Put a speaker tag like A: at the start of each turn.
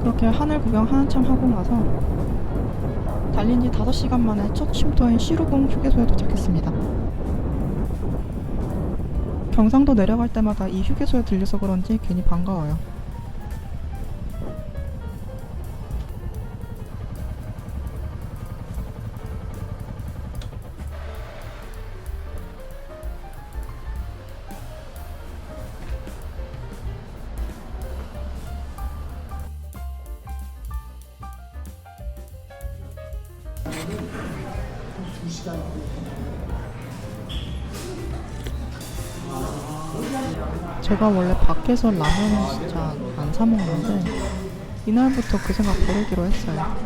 A: 그렇게 하늘 구경 한참 하고 나서 달린 지 5시간 만에 첫 쉼터인 시루봉 휴게소에 도착했습니다. 경상도 내려갈 때마다 이 휴게소에 들려서 그런지 괜히 반가워요. 제가 원래 밖에서 라면을 진짜 안 사 먹는데 이날부터 그 생각 버리기로 했어요.